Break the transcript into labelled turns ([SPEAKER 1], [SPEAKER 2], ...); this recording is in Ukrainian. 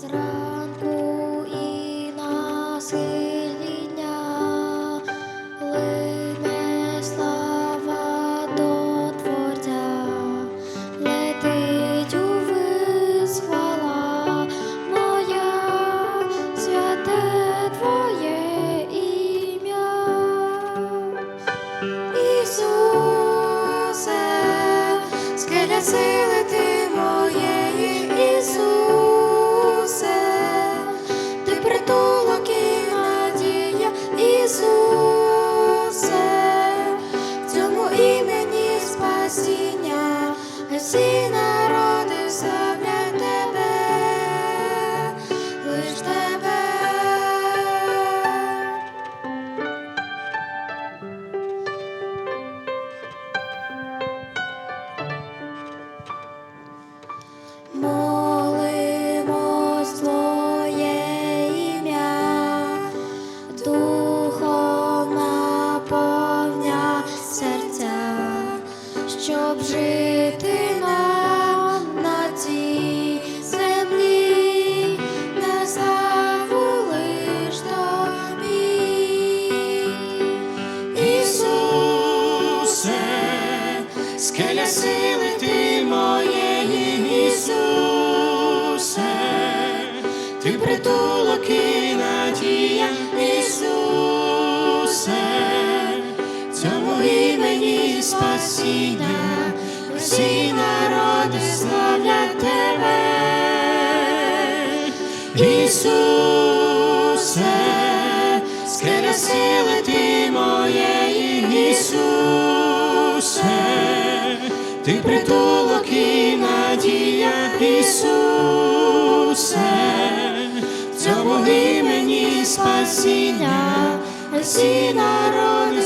[SPEAKER 1] Зранку і на схилі слава до Творця, летить у визвала моя, святе Твоє скеля сил. see that сили ти моєї, Ісусе, ти притулок і надія, Ісусе, цьому імені спасіння, всі народи славлять тебе, Ісусе, скеля сили ти моєї, Ісусе ти притулок і надія, Ісусе, в цьому імені спасіння, всі народи